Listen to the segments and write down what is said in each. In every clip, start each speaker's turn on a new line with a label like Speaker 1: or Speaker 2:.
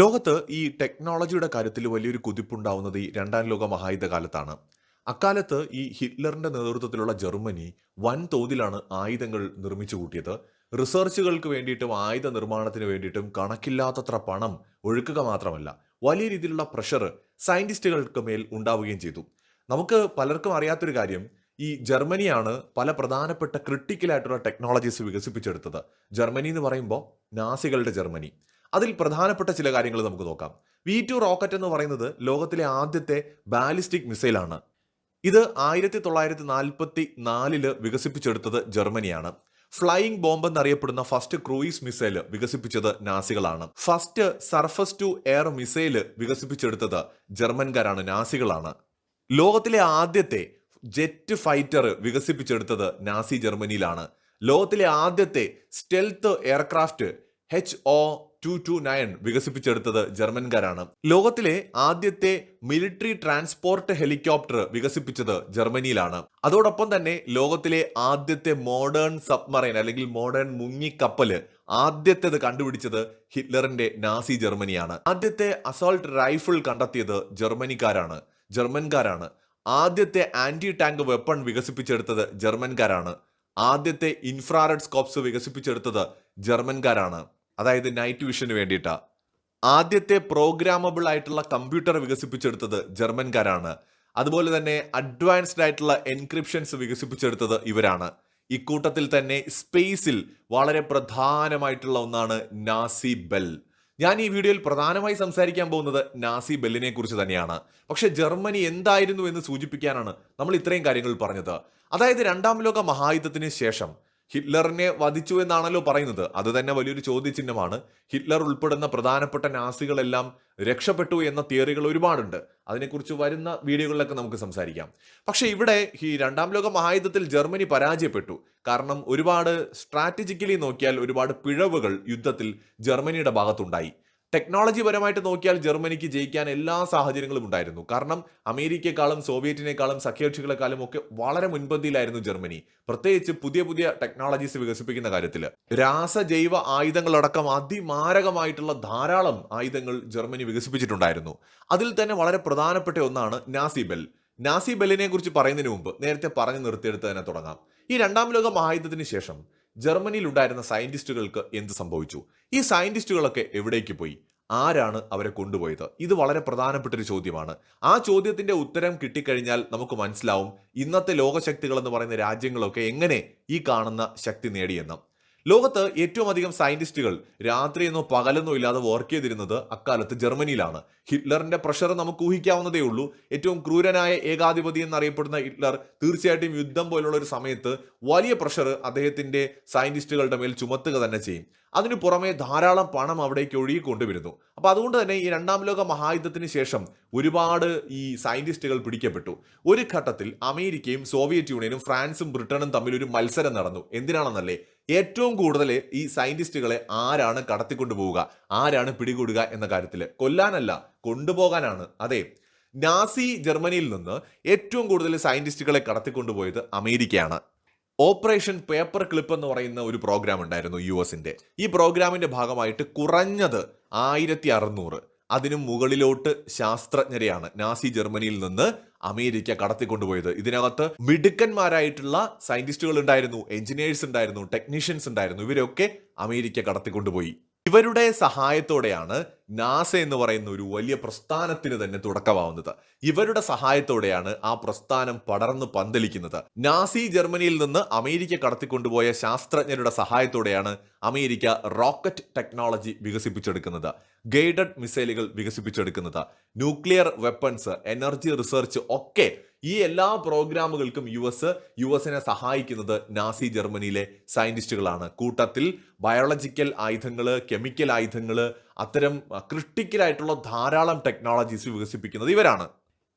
Speaker 1: ലോകത്ത് ഈ ടെക്നോളജിയുടെ കാര്യത്തിൽ വലിയൊരു കുതിപ്പുണ്ടാവുന്നത് ഈ രണ്ടാം ലോക മഹായുദ്ധ കാലത്താണ് അക്കാലത്ത് ഈ ഹിറ്റ്ലറിന്റെ നേതൃത്വത്തിലുള്ള ജർമ്മനി വൻതോതിലാണ് ആയുധങ്ങൾ നിർമ്മിച്ചു കൂട്ടിയത്. റിസർച്ചുകൾക്ക് വേണ്ടിയിട്ടും ആയുധ നിർമ്മാണത്തിന് വേണ്ടിയിട്ടും കണക്കില്ലാത്തത്ര പണം ഒഴുക്കുക മാത്രമല്ല വലിയ രീതിയിലുള്ള പ്രഷർ സയന്റിസ്റ്റുകൾക്ക് മേൽ ഉണ്ടാവുകയും ചെയ്തു. നമുക്ക് പലർക്കും അറിയാത്തൊരു കാര്യം ഈ ജർമ്മനിയാണ് പല പ്രധാനപ്പെട്ട ക്രിട്ടിക്കലായിട്ടുള്ള ടെക്നോളജീസ് വികസിപ്പിച്ചെടുത്തത്. ജർമ്മനി എന്ന് പറയുമ്പോൾ നാസികളുടെ ജർമ്മനി. അതിൽ പ്രധാനപ്പെട്ട ചില കാര്യങ്ങൾ നമുക്ക് നോക്കാം. വി ടു റോക്കറ്റ് എന്ന് പറയുന്നത് ലോകത്തിലെ ആദ്യത്തെ ബാലിസ്റ്റിക് മിസൈലാണ്. ഇത് ആയിരത്തി തൊള്ളായിരത്തി നാൽപ്പത്തി നാലിൽ വികസിപ്പിച്ചെടുത്തത് ജർമ്മനിയാണ്. ഫ്ലൈയിങ് ബോംബ് എന്നറിയപ്പെടുന്ന ഫസ്റ്റ് ക്രൂയിസ് മിസൈൽ വികസിപ്പിച്ചത് നാസികളാണ്. First surface to air missile വികസിപ്പിച്ചെടുത്തത് ജർമ്മൻകാരാണ് നാസികളാണ്. ലോകത്തിലെ ആദ്യത്തെ ജെറ്റ് ഫൈറ്റർ വികസിപ്പിച്ചെടുത്തത് നാസി ജർമ്മനിയിലാണ്. ലോകത്തിലെ ആദ്യത്തെ stealth aircraft H O two two nine വികസിപ്പിച്ചെടുത്തത് ജർമ്മൻകാരാണ്. ലോകത്തിലെ ആദ്യത്തെ മിലിറ്ററി ട്രാൻസ്പോർട്ട് ഹെലികോപ്റ്റർ വികസിപ്പിച്ചത് ജർമ്മനിയിലാണ്. അതോടൊപ്പം തന്നെ ലോകത്തിലെ ആദ്യത്തെ മോഡേൺ സബ്മറൈൻ അല്ലെങ്കിൽ മോഡേൺ മുങ്ങിക്കപ്പൽ ആദ്യത്തേത് കണ്ടുപിടിച്ചത് ഹിറ്റ്ലറിന്റെ നാസി ജർമ്മനിയാണ്. ആദ്യത്തെ അസോൾട്ട് റൈഫിൾ കണ്ടെത്തിയത് ജർമ്മനിക്കാരാണ്. ജർമ്മൻകാരാണ്. ആദ്യത്തെ ആന്റി ടാങ്ക് വെപ്പൺ വികസിപ്പിച്ചെടുത്തത് ജർമ്മൻകാരാണ്. ആദ്യത്തെ ഇൻഫ്രാറെഡ് സ്കോപ്സ് വികസിപ്പിച്ചെടുത്തത് ജർമ്മൻകാരാണ്. അതായത് നൈറ്റ് വിഷന് വേണ്ടിയിട്ടാണ് ആദ്യത്തെ പ്രോഗ്രാമബിൾ ആയിട്ടുള്ള കമ്പ്യൂട്ടർ വികസിപ്പിച്ചെടുത്തത് ജർമ്മൻകാരാണ്. അതുപോലെ തന്നെ അഡ്വാൻസ്ഡ് ആയിട്ടുള്ള എൻക്രിപ്ഷൻസ് വികസിപ്പിച്ചെടുത്തത് ഇവരാണ്. ഇക്കൂട്ടത്തിൽ തന്നെ സ്പേസിൽ വളരെ പ്രധാനമായിട്ടുള്ള ഒന്നാണ് നാസി ബെൽ. ഞാൻ ഈ വീഡിയോയിൽ പ്രധാനമായി സംസാരിക്കാൻ പോകുന്നത് നാസി ബെല്ലിനെ കുറിച്ച് തന്നെയാണ്. പക്ഷെ ജർമ്മനി എന്തായിരുന്നു എന്ന് സൂചിപ്പിക്കാനാണ് നമ്മൾ ഇത്രയും കാര്യങ്ങൾ പറഞ്ഞത്. അതായത് രണ്ടാം ലോക മഹായുദ്ധത്തിന് ശേഷം ഹിറ്റ്ലറിനെ വധിച്ചു എന്നാണല്ലോ പറയുന്നത്. അത് തന്നെ വലിയൊരു ചോദ്യചിഹ്നമാണ്. ഹിറ്റ്ലർ ഉൾപ്പെടുന്ന പ്രധാനപ്പെട്ട നാസികളെല്ലാം രക്ഷപ്പെട്ടു എന്ന തിയറികൾ ഒരുപാടുണ്ട്. അതിനെക്കുറിച്ച് വരുന്ന വീഡിയോകളിലൊക്കെ നമുക്ക് സംസാരിക്കാം. പക്ഷേ ഇവിടെ ഈ രണ്ടാം ലോക മഹായുദ്ധത്തിൽ ജർമ്മനി പരാജയപ്പെട്ടു. കാരണം ഒരുപാട് സ്ട്രാറ്റജിക്കലി നോക്കിയാൽ ഒരുപാട് പിഴവുകൾ യുദ്ധത്തിൽ ജർമ്മനിയുടെ ഭാഗത്തുണ്ടായി. ടെക്നോളജി പരമായിട്ട് നോക്കിയാൽ ജർമ്മനിക്ക് ജയിക്കാൻ എല്ലാ സാഹചര്യങ്ങളും ഉണ്ടായിരുന്നു. കാരണം അമേരിക്കയെക്കാളും സോവിയറ്റിനേക്കാളും സഖ്യകക്ഷികളെക്കാളും ഒക്കെ വളരെ മുൻപന്തിയിലായിരുന്നു ജർമ്മനി. പ്രത്യേകിച്ച് പുതിയ പുതിയ ടെക്നോളജീസ് വികസിപ്പിക്കുന്ന കാര്യത്തിൽ രാസ രാസജൈവ ആയുധങ്ങളടക്കം അതിമാരകമായിട്ടുള്ള ധാരാളം ആയുധങ്ങൾ ജർമ്മനി വികസിപ്പിച്ചിട്ടുണ്ടായിരുന്നു. അതിൽ തന്നെ വളരെ പ്രധാനപ്പെട്ട ഒന്നാണ് നാസി ബെൽ നാസി ബെല്ലിനെ കുറിച്ച് പറയുന്നതിന് മുമ്പ് നേരത്തെ പറഞ്ഞു നിർത്തിയെടുത്ത് തന്നെ തുടങ്ങാം. ഈ രണ്ടാം ലോക മഹായുദ്ധത്തിന് ശേഷം ജർമ്മനിയിൽ ഉണ്ടായിരുന്ന സയന്റിസ്റ്റുകൾക്ക് എന്ത് സംഭവിച്ചു? ഈ സയന്റിസ്റ്റുകളൊക്കെ എവിടേക്ക് പോയി? ആരാണ് അവരെ കൊണ്ടുപോയത്? ഇത് വളരെ പ്രധാനപ്പെട്ട ഒരു ചോദ്യമാണ്. ആ ചോദ്യത്തിന്റെ ഉത്തരം കിട്ടിക്കഴിഞ്ഞാൽ നമുക്ക് മനസ്സിലാവും ഇന്നത്തെ ലോകശക്തികൾ എന്ന് പറയുന്ന രാജ്യങ്ങളൊക്കെ എങ്ങനെ ഈ കാണുന്ന ശക്തി നേടിയെന്ന്. ലോകത്ത് ഏറ്റവും അധികം സയന്റിസ്റ്റുകൾ രാത്രിയെന്നോ പകലെന്നോ ഇല്ലാതെ വർക്ക് ചെയ്തിരുന്നത് അക്കാലത്ത് ജർമ്മനിയിലാണ്. ഹിറ്റ്ലറിന്റെ പ്രഷർ നമുക്ക് ഊഹിക്കാവുന്നതേ ഉള്ളൂ. ഏറ്റവും ക്രൂരനായ ഏകാധിപതി എന്നറിയപ്പെടുന്ന ഹിറ്റ്ലർ തീർച്ചയായിട്ടും യുദ്ധം പോലുള്ള ഒരു സമയത്ത് വലിയ പ്രഷർ അദ്ദേഹത്തിന്റെ സയന്റിസ്റ്റുകളുടെ മേൽ ചുമത്തുക തന്നെ ചെയ്യും. അതിനു പുറമെ ധാരാളം പണം അവിടേക്ക് ഒഴുകിക്കൊണ്ടുവരുന്നു. അപ്പൊ അതുകൊണ്ട് തന്നെ ഈ രണ്ടാം ലോക മഹായുദ്ധത്തിന് ശേഷം ഒരുപാട് ഈ സയന്റിസ്റ്റുകൾ പിടിക്കപ്പെട്ടു. ഒരു ഘട്ടത്തിൽ അമേരിക്കയും സോവിയറ്റ് യൂണിയനും ഫ്രാൻസും ബ്രിട്ടനും തമ്മിൽ ഒരു മത്സരം നടന്നു. എന്തിനാണെന്നല്ലേ? ഏറ്റവും കൂടുതൽ ഈ സയന്റിസ്റ്റുകളെ ആരാണ് കടത്തിക്കൊണ്ടു പോവുക? ആരാണ് പിടികൂടുക എന്ന കാര്യത്തിൽ കൊല്ലാനല്ല കൊണ്ടുപോകാനാണ്. അതെ നാസി ജർമ്മനിയിൽ നിന്ന് ഏറ്റവും കൂടുതൽ സയന്റിസ്റ്റുകളെ കടത്തിക്കൊണ്ടുപോയത് അമേരിക്കയാണ്. ഓപ്പറേഷൻ പേപ്പർ ക്ലിപ്പ് എന്ന് പറയുന്ന ഒരു പ്രോഗ്രാം ഉണ്ടായിരുന്നു യു എസിന്റെ. ഈ പ്രോഗ്രാമിന്റെ ഭാഗമായിട്ട് കുറഞ്ഞത് ആയിരത്തി അറുന്നൂറ്. അതിനു മുകളിലോട്ട് ശാസ്ത്രജ്ഞരെയാണ് നാസി ജർമ്മനിയിൽ നിന്ന് അമേരിക്ക കടത്തിക്കൊണ്ടുപോയത്. ഇതിനകത്ത് മിടുക്കന്മാരായിട്ടുള്ള സയന്റിസ്റ്റുകൾ ഉണ്ടായിരുന്നു എഞ്ചിനീയേഴ്സ് ഉണ്ടായിരുന്നു ടെക്നീഷ്യൻസ് ഉണ്ടായിരുന്നു. ഇവരൊക്കെ അമേരിക്ക കടത്തിക്കൊണ്ടുപോയി. ഇവരുടെ സഹായത്തോടെയാണ് നാസ എന്ന് പറയുന്ന ഒരു വലിയ പ്രസ്ഥാനത്തിന് തന്നെ തുടക്കമാവുന്നത്. ഇവരുടെ സഹായത്തോടെയാണ് ആ പ്രസ്ഥാനം പടർന്നു പന്തലിക്കുന്നത്. നാസി ജർമ്മനിയിൽ നിന്ന് അമേരിക്ക കടത്തിക്കൊണ്ടുപോയ ശാസ്ത്രജ്ഞരുടെ സഹായത്തോടെയാണ് അമേരിക്ക റോക്കറ്റ് ടെക്നോളജി വികസിപ്പിച്ചെടുക്കുന്നത്. ഗൈഡഡ് മിസൈലുകൾ വികസിപ്പിച്ചെടുക്കുന്നത്. ന്യൂക്ലിയർ വെപ്പൺസ് എനർജി റിസർച്ച് ഒക്കെ ഈ എല്ലാ പ്രോഗ്രാമുകൾക്കും യു എസ് യു എസിനെ സഹായിക്കുന്നത് നാസി ജർമ്മനിയിലെ സയന്റിസ്റ്റുകളാണ്. കൂട്ടത്തിൽ ബയോളജിക്കൽ ആയുധങ്ങൾ കെമിക്കൽ ആയുധങ്ങൾ അത്തരം ക്രിട്ടിക്കലായിട്ടുള്ള ധാരാളം ടെക്നോളജീസ് വികസിപ്പിക്കുന്നത് ഇവരാണ്.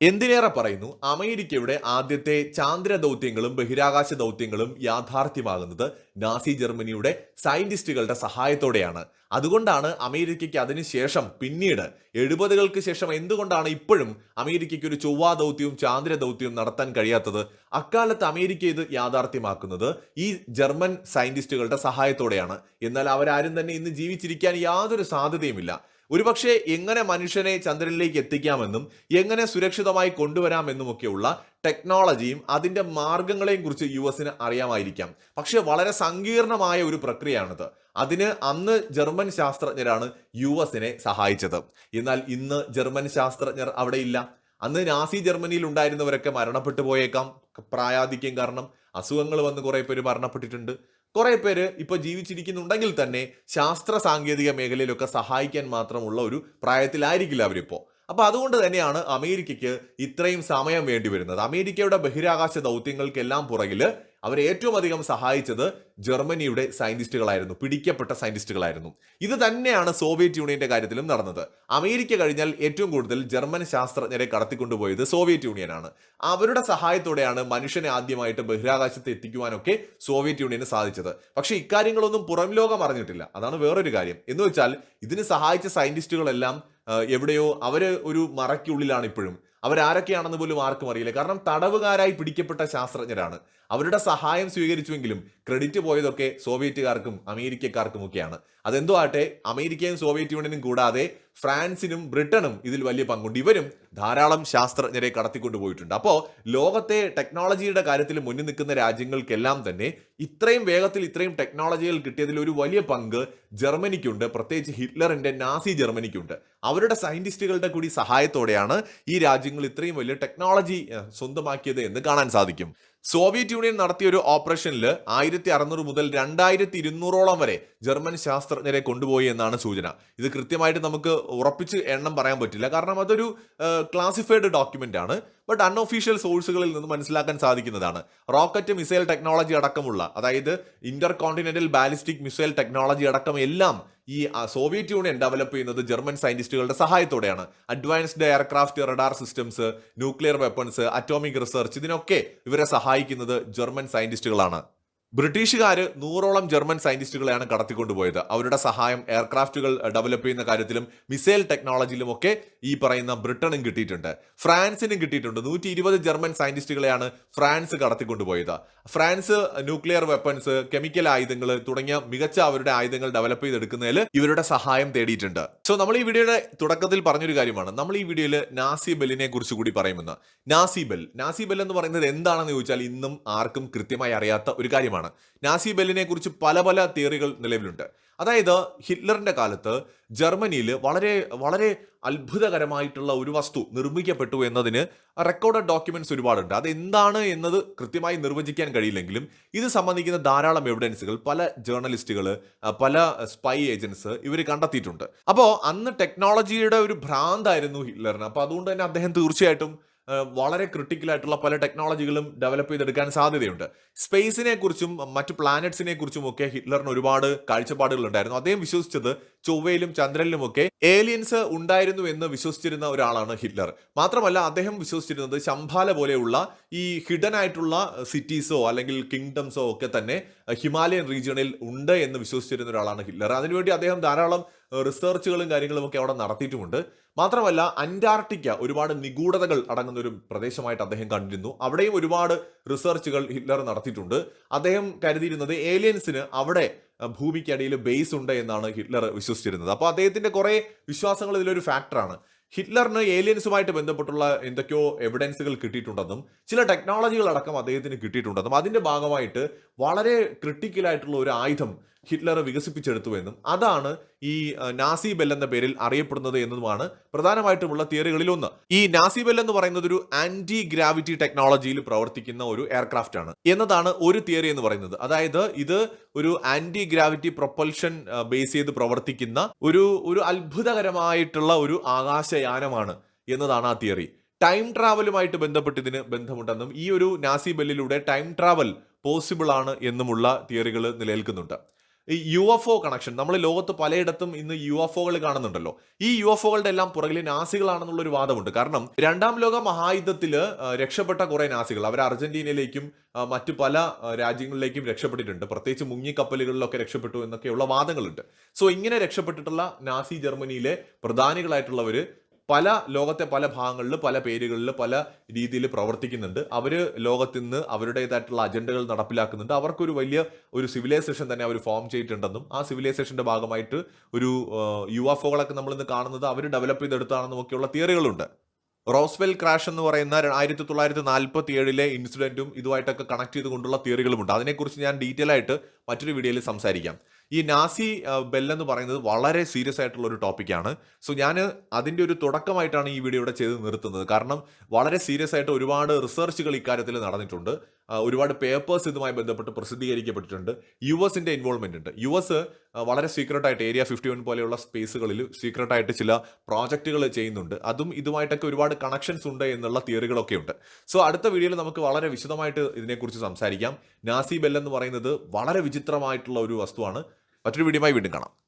Speaker 1: എന്തിനേറെ പറയുന്നു? അമേരിക്കയുടെ ആദ്യത്തെ ചാന്ദ്ര ദൗത്യങ്ങളും ബഹിരാകാശ ദൗത്യങ്ങളും യാഥാർത്ഥ്യമാകുന്നത് നാസി ജർമ്മനിയുടെ സയന്റിസ്റ്റുകളുടെ സഹായത്തോടെയാണ്. അതുകൊണ്ടാണ് അമേരിക്കയ്ക്ക് അതിനുശേഷം പിന്നീട് എഴുപതുകൾക്ക് ശേഷം എന്തുകൊണ്ടാണ് ഇപ്പോഴും അമേരിക്കയ്ക്ക് ഒരു ചൊവ്വാ ദൗത്യവും ചാന്ദ്ര ദൗത്യവും നടത്താൻ കഴിയാത്തത്? അക്കാലത്ത് അമേരിക്ക ഇത് യാഥാർത്ഥ്യമാക്കുന്നത് ഈ ജർമ്മൻ സയന്റിസ്റ്റുകളുടെ സഹായത്തോടെയാണ്. എന്നാൽ അവരാരും തന്നെ ഇന്ന് ജീവിച്ചിരിക്കാൻ യാതൊരു സാധ്യതയുമില്ല. ഒരുപക്ഷെ എങ്ങനെ മനുഷ്യനെ ചന്ദ്രനിലേക്ക് എത്തിക്കാമെന്നും എങ്ങനെ സുരക്ഷിതമായി കൊണ്ടുവരാമെന്നുമൊക്കെയുള്ള ടെക്നോളജിയും അതിന്റെ മാർഗങ്ങളെയും കുറിച്ച് യു എസിന് അറിയാമായിരിക്കാം. പക്ഷേ വളരെ സങ്കീർണമായ ഒരു പ്രക്രിയയാണിത്. അതിന് അന്ന് ജർമ്മൻ ശാസ്ത്രജ്ഞരാണ് യു എസിനെ സഹായിച്ചത്. എന്നാൽ ഇന്ന് ജർമ്മൻ ശാസ്ത്രജ്ഞർ അവിടെ ഇല്ല അന്ന് നാസി ജർമ്മനിയിൽ ഉണ്ടായിരുന്നവരൊക്കെ മരണപ്പെട്ടു പോയേക്കാം. പ്രായാധിക്യം കാരണം അസുഖങ്ങൾ വന്ന് കുറെ പേര് മരണപ്പെട്ടിട്ടുണ്ട്. കുറെ പേര് ഇപ്പൊ ജീവിച്ചിരിക്കുന്നുണ്ടെങ്കിൽ തന്നെ ശാസ്ത്ര സാങ്കേതിക മേഖലയിലൊക്കെ സഹായിക്കാൻ മാത്രമുള്ള ഒരു പ്രായത്തിലായിരിക്കില്ല അവരിപ്പോ. അപ്പൊ അതുകൊണ്ട് തന്നെയാണ് അമേരിക്കയ്ക്ക് ഇത്രയും സമയം വേണ്ടി വരുന്നത്. അമേരിക്കയുടെ ബഹിരാകാശ ദൗത്യങ്ങൾക്കെല്ലാം പുറകിൽ അവരെ ഏറ്റവും അധികം സഹായിച്ചത് ജർമ്മനിയുടെ സയന്റിസ്റ്റുകളായിരുന്നു പിടിക്കപ്പെട്ട സയന്റിസ്റ്റുകളായിരുന്നു. ഇത് തന്നെയാണ് സോവിയറ്റ് യൂണിയന്റെ കാര്യത്തിലും നടന്നത്. അമേരിക്ക കഴിഞ്ഞാൽ ഏറ്റവും കൂടുതൽ ജർമ്മൻ ശാസ്ത്രജ്ഞരെ കടത്തിക്കൊണ്ടുപോയത് സോവിയറ്റ് യൂണിയനാണ്. അവരുടെ സഹായത്തോടെയാണ് മനുഷ്യനെ ആദ്യമായിട്ട് ബഹിരാകാശത്ത് എത്തിക്കുവാനൊക്കെ സോവിയറ്റ് യൂണിയന് സാധിച്ചത്. പക്ഷേ ഇക്കാര്യങ്ങളൊന്നും പുറം ലോകം അറിഞ്ഞിട്ടില്ല. അതാണ് വേറൊരു കാര്യം. എന്ന് വെച്ചാൽ ഇതിന് സഹായിച്ച സയന്റിസ്റ്റുകളെല്ലാം എവിടെയോ അവർ ഒരു മറയ്ക്കുള്ളിലാണ് ഇപ്പോഴും അവരാരൊക്കെയാണെന്ന് പോലും ആർക്കും അറിയില്ല. കാരണം തടവുകാരായി പിടിക്കപ്പെട്ട ശാസ്ത്രജ്ഞരാണ്. അവരുടെ സഹായം സ്വീകരിച്ചുവെങ്കിലും ക്രെഡിറ്റ് പോയതൊക്കെ സോവിയറ്റുകാർക്കും അമേരിക്കക്കാർക്കും ഒക്കെയാണ് അതെന്തോ ആട്ടെ അമേരിക്കയും സോവിയറ്റ് യൂണിയനും കൂടാതെ ഫ്രാൻസിനും ബ്രിട്ടനും ഇതിൽ വലിയ പങ്കുണ്ട്. ഇവരും ധാരാളം ശാസ്ത്രജ്ഞരെ കടത്തിക്കൊണ്ടുപോയിട്ടുണ്ട്. അപ്പോൾ ലോകത്തെ ടെക്നോളജിയുടെ കാര്യത്തിൽ മുന്നിൽ നിൽക്കുന്ന രാജ്യങ്ങൾക്കെല്ലാം തന്നെ ഇത്രയും വേഗത്തിൽ ഇത്രയും ടെക്നോളജികൾ കിട്ടിയതിൽ ഒരു വലിയ പങ്ക് ജർമ്മനിക്കുണ്ട്. പ്രത്യേകിച്ച് ഹിറ്റ്ലറിന്റെ നാസി ജർമ്മനിക്കുണ്ട്. അവരുടെ സയന്റിസ്റ്റുകളുടെ കൂടി സഹായത്തോടെയാണ് ഈ രാജ്യങ്ങൾ ഇത്രയും വലിയ ടെക്നോളജി സ്വന്തമാക്കിയത് എന്ന് കാണാൻ സാധിക്കും. സോവിയറ്റ് യൂണിയൻ നടത്തിയ ഒരു ഓപ്പറേഷനിൽ ആയിരത്തി അറുന്നൂറ് മുതൽ രണ്ടായിരത്തി ഇരുന്നൂറോളം വരെ ജർമ്മൻ ശാസ്ത്രജ്ഞരെ കൊണ്ടുപോയി എന്നാണ് സൂചന. ഇത് കൃത്യമായിട്ട് നമുക്ക് ഉറപ്പിച്ച് എണ്ണം പറയാൻ പറ്റില്ല. കാരണം അതൊരു ക്ലാസിഫൈഡ് ഡോക്യുമെന്റ് ആണ് ബട്ട് അൺഒഫീഷ്യൽ സോഴ്സുകളിൽ നിന്ന് മനസ്സിലാക്കാൻ സാധിക്കുന്നതാണ്. റോക്കറ്റ് മിസൈൽ ടെക്നോളജി അടക്കമുള്ള അതായത് intercontinental ballistic missile technology അടക്കം എല്ലാം ഈ സോവിയറ്റ് യൂണിയൻ ഡെവലപ്പ് ചെയ്യുന്നത് ജർമ്മൻ സയന്റിസ്റ്റുകളുടെ സഹായത്തോടെയാണ്. Advanced aircraft radar systems nuclear weapons atomic research ഇതിനൊക്കെ ഇവരെ സഹായിക്കുന്നത് ജർമ്മൻ സയന്റിസ്റ്റുകളാണ് ബ്രിട്ടീഷുകാർ നൂറോളം ജർമ്മൻ സയന്റിസ്റ്റുകളെയാണ് കടത്തിക്കൊണ്ടുപോയത്. അവരുടെ സഹായം എയർക്രാഫ്റ്റുകൾ ഡെവലപ്പ് ചെയ്യുന്ന കാര്യത്തിലും മിസൈൽ ടെക്നോളജിയിലും ഒക്കെ ഈ പറയുന്ന ബ്രിട്ടനും കിട്ടിയിട്ടുണ്ട്. ഫ്രാൻസിനും കിട്ടിയിട്ടുണ്ട്. നൂറ്റി ഇരുപത് ജർമ്മൻ സയന്റിസ്റ്റുകളെയാണ് ഫ്രാൻസ് കടത്തിക്കൊണ്ടുപോയത്. ഫ്രാൻസ് ന്യൂക്ലിയർ വെപ്പൺസ് കെമിക്കൽ ആയുധങ്ങൾ തുടങ്ങിയ മികച്ച അവരുടെ ആയുധങ്ങൾ ഡെവലപ്പ് ചെയ്തെടുക്കുന്നതിൽ ഇവരുടെ സഹായം തേടിയിട്ടുണ്ട്. സോ നമ്മൾ ഈ വീഡിയോയുടെ തുടക്കത്തിൽ പറഞ്ഞൊരു കാര്യമാണ്. നമ്മൾ ഈ വീഡിയോയിൽ നാസി ബെല്ലിനെ കുറിച്ച് കൂടി പറയുമെന്ന്. Nazi bell. നാസി ബെൽ എന്ന് പറയുന്നത് എന്താണെന്ന് ചോദിച്ചാൽ ഇന്നും ആർക്കും കൃത്യമായി അറിയാത്ത ഒരു കാര്യമാണ്. നാസി ബെല്ലിനെ കുറിച്ച് പല പല തിയറികൾ നിലവിലുണ്ട്. അതായത് ഹിറ്റ്ലറിന്റെ കാലത്ത് ജർമ്മനിയിൽ വളരെ വളരെ അത്ഭുതകരമായിട്ടുള്ള ഒരു വസ്തു നിർമ്മിക്കപ്പെട്ടു എന്നതിന് റെക്കോർഡഡ് ഡോക്യുമെന്റ്സ് ഒരുപാടുണ്ട്. അത് എന്താണ് എന്നത് കൃത്യമായി നിർവചിക്കാൻ കഴിയില്ലെങ്കിലും ഇത് സംബന്ധിക്കുന്ന ധാരാളം എവിഡൻസുകൾ പല ജേർണലിസ്റ്റുകൾ പല സ്പൈ ഏജൻസ് ഇവർ കണ്ടെത്തിയിട്ടുണ്ട്. അപ്പോൾ അന്ന് ടെക്നോളജിയുടെ ഒരു ഭ്രാന്തായിരുന്നു ഹിറ്റ്ലറിന്. അപ്പോൾ അതുകൊണ്ട് തന്നെ അദ്ദേഹം തീർച്ചയായിട്ടും വളരെ ക്രിട്ടിക്കൽ ആയിട്ടുള്ള പല ടെക്നോളജികളും ഡെവലപ്പ് ചെയ്തെടുക്കാൻ സാധ്യതയുണ്ട്. സ്പേസിനെ കുറിച്ചും മറ്റ് പ്ലാനറ്റ്സിനെ കുറിച്ചും ഒക്കെ ഹിറ്റ്ലറിന് ഒരുപാട് കാഴ്ചപ്പാടുകൾ ഉണ്ടായിരുന്നു അദ്ദേഹം വിശ്വസിച്ചത് ചൊവ്വയിലും ചന്ദ്രനിലും ഒക്കെ ഏലിയൻസ് ഉണ്ടായിരുന്നു എന്ന് വിശ്വസിച്ചിരുന്ന ഒരാളാണ് ഹിറ്റ്ലർ. മാത്രമല്ല അദ്ദേഹം വിശ്വസിച്ചിരുന്നത് ശംഭാല പോലെയുള്ള ഈ ഹിഡൻ ആയിട്ടുള്ള സിറ്റീസോ അല്ലെങ്കിൽ കിങ്ഡംസോ ഒക്കെ തന്നെ ഹിമാലയൻ റീജിയണിൽ ഉണ്ട് എന്ന് വിശ്വസിച്ചിരുന്ന ഒരാളാണ് ഹിറ്റ്ലർ. അതിനുവേണ്ടി അദ്ദേഹം ധാരാളം റിസർച്ചുകളും കാര്യങ്ങളും ഒക്കെ അവിടെ നടത്തിയിട്ടുമുണ്ട്. മാത്രമല്ല അന്റാർട്ടിക്ക ഒരുപാട് നിഗൂഢതകൾ അടങ്ങുന്ന ഒരു പ്രദേശമായിട്ട് അദ്ദേഹം കണ്ടിരുന്നു. അവിടെയും ഒരുപാട് റിസർച്ചുകൾ ഹിറ്റ്ലർ നടത്തിയിട്ടുണ്ട്. അദ്ദേഹം കരുതിയിരുന്നത് ഏലിയൻസിന് അവിടെ ഭൂമിക്കടിയിൽ ബേസ് ഉണ്ട് എന്നാണ് ഹിറ്റ്ലർ വിശ്വസിച്ചിരുന്നത്. അപ്പോൾ അദ്ദേഹത്തിന്റെ കുറെ വിശ്വാസങ്ങൾ ഇതിലൊരു ഫാക്ടറാണ് ഹിറ്റ്ലറിന് ഏലിയൻസുമായിട്ട് ബന്ധപ്പെട്ടുള്ള എന്തൊക്കെയോ എവിഡൻസുകൾ കിട്ടിയിട്ടുണ്ടെന്നും ചില ടെക്നോളജികൾ അടക്കം അദ്ദേഹത്തിന് കിട്ടിയിട്ടുണ്ടെന്നും അതിന്റെ ഭാഗമായിട്ട് വളരെ ക്രിട്ടിക്കലായിട്ടുള്ള ഒരു ആയുധം ഹിറ്റ്ലർ വികസിപ്പിച്ചെടുത്തുവെന്നും അതാണ് ഈ നാസി ബെൽ എന്ന പേരിൽ അറിയപ്പെടുന്നത് എന്നതുമാണ് പ്രധാനമായിട്ടുമുള്ള തിയറികളിൽ ഒന്ന് ഈ നാസി ബെൽ എന്ന് പറയുന്നത് ഒരു ആന്റി ഗ്രാവിറ്റി ടെക്നോളജിയിൽ പ്രവർത്തിക്കുന്ന ഒരു എയർക്രാഫ്റ്റ് ആണ്. എന്നതാണ് ഒരു തിയറി എന്ന് പറയുന്നത്. അതായത് ഇത് ഒരു ആന്റി ഗ്രാവിറ്റി പ്രൊപ്പൽഷൻ ബേസ് ചെയ്ത് പ്രവർത്തിക്കുന്ന ഒരു ഒരു അത്ഭുതകരമായിട്ടുള്ള ഒരു ആകാശയാനമാണ് എന്നതാണ് ആ തിയറി. ടൈം ട്രാവലുമായിട്ട് ബന്ധപ്പെട്ട് ഇതിന് ബന്ധമുണ്ടെന്നും ഈ ഒരു നാസി ബെല്ലിലൂടെ ടൈം ട്രാവൽ പോസിബിൾ ആണ് എന്നുമുള്ള തിയറികൾ നിലനിൽക്കുന്നുണ്ട്. ഈ യു എഫ് ഒ കണക്ഷൻ നമ്മൾ ലോകത്ത് പലയിടത്തും ഇന്ന് യു എഫ് ഒകൾ കാണുന്നുണ്ടല്ലോ. ഈ യു എഫ് ഒകളുടെ എല്ലാം പുറകിൽ നാസികളാണെന്നുള്ള ഒരു വാദമുണ്ട്. കാരണം രണ്ടാം ലോക മഹായുദ്ധത്തിൽ രക്ഷപ്പെട്ട കുറെ നാസികൾ. അവർ അർജന്റീനയിലേക്കും മറ്റു പല രാജ്യങ്ങളിലേക്കും രക്ഷപ്പെട്ടിട്ടുണ്ട്. പ്രത്യേകിച്ച് മുങ്ങിക്കപ്പലുകളിലൊക്കെ രക്ഷപ്പെട്ടു എന്നൊക്കെയുള്ള വാദങ്ങളുണ്ട്. സോ ഇങ്ങനെ രക്ഷപ്പെട്ടിട്ടുള്ള നാസി ജർമ്മനിയിലെ പ്രധാനികളായിട്ടുള്ളവർ പല ലോകത്തെ പല ഭാഗങ്ങളിൽ പല പേരുകളിൽ പല രീതിയിൽ പ്രവർത്തിക്കുന്നുണ്ട്. അവർ ലോകത്ത് നിന്ന് അവരുടേതായിട്ടുള്ള അജണ്ടകൾ നടപ്പിലാക്കുന്നുണ്ട്. അവർക്കൊരു വലിയ ഒരു സിവിലൈസേഷൻ തന്നെ അവർ ഫോം ചെയ്തിട്ടുണ്ടെന്നും ആ സിവിലൈസേഷന്റെ ഭാഗമായിട്ട് ഒരു യു എഫ് ഒകളൊക്കെ നമ്മൾ ഇന്ന് കാണുന്നത് അവർ ഡെവലപ്പ് ചെയ്തെടുത്താണെന്നും ഒക്കെയുള്ള തിയറികളുണ്ട്. റോസ്വെൽ ക്രാഷ് എന്ന് പറയുന്ന ആയിരത്തി തൊള്ളായിരത്തി നാൽപ്പത്തി ഏഴിലെ ഇൻസിഡന്റും ഇതുമായിട്ടൊക്കെ കണക്ട് ചെയ്തുകൊണ്ടുള്ള തിയറികളുമുണ്ട്. അതിനെക്കുറിച്ച് ഞാൻ ഡീറ്റെയിൽ ആയിട്ട് മറ്റൊരു വീഡിയോയിൽ സംസാരിക്കാം. ഈ നാസി ബെൽ എന്ന് പറയുന്നത് വളരെ സീരിയസ് ആയിട്ടുള്ള ഒരു ടോപ്പിക്കാണ് സോ ഞാൻ അതിന്റെ ഒരു തുടക്കമായിട്ടാണ് ഈ വീഡിയോ ഇവിടെ ചെയ്ത് നിർത്തുന്നത്. കാരണം വളരെ സീരിയസ് ആയിട്ട് ഒരുപാട് റിസർച്ചുകൾ ഇക്കാര്യത്തിൽ നടന്നിട്ടുണ്ട്. ഒരുപാട് പേപ്പേഴ്സ് ഇതുമായി ബന്ധപ്പെട്ട് പ്രസിദ്ധീകരിക്കപ്പെട്ടിട്ടുണ്ട്. യു എസിന്റെ ഇൻവോൾവ്മെന്റ് ഉണ്ട്. യു എസ് വളരെ സീക്രട്ട് ആയിട്ട് ഏരിയ ഫിഫ്റ്റി വൺ പോലെയുള്ള സ്പേസുകളിൽ സീക്രട്ട് ആയിട്ട് ചില പ്രോജക്റ്റുകൾ ചെയ്യുന്നുണ്ട്. അതും ഇതുമായിട്ടൊക്കെ ഒരുപാട് കണക്ഷൻസ് ഉണ്ട് എന്നുള്ള തിയറികളൊക്കെ ഉണ്ട്. സോ അടുത്ത വീഡിയോയിൽ നമുക്ക് വളരെ വിശദമായിട്ട് ഇതിനെക്കുറിച്ച് സംസാരിക്കാം. നാസി ബെൽ എന്ന് പറയുന്നത് വളരെ വിചിത്രമായിട്ടുള്ള ഒരു വസ്തുവാണ്. മറ്റൊരു വീഡിയോയുമായി വീണ്ടും കാണാം.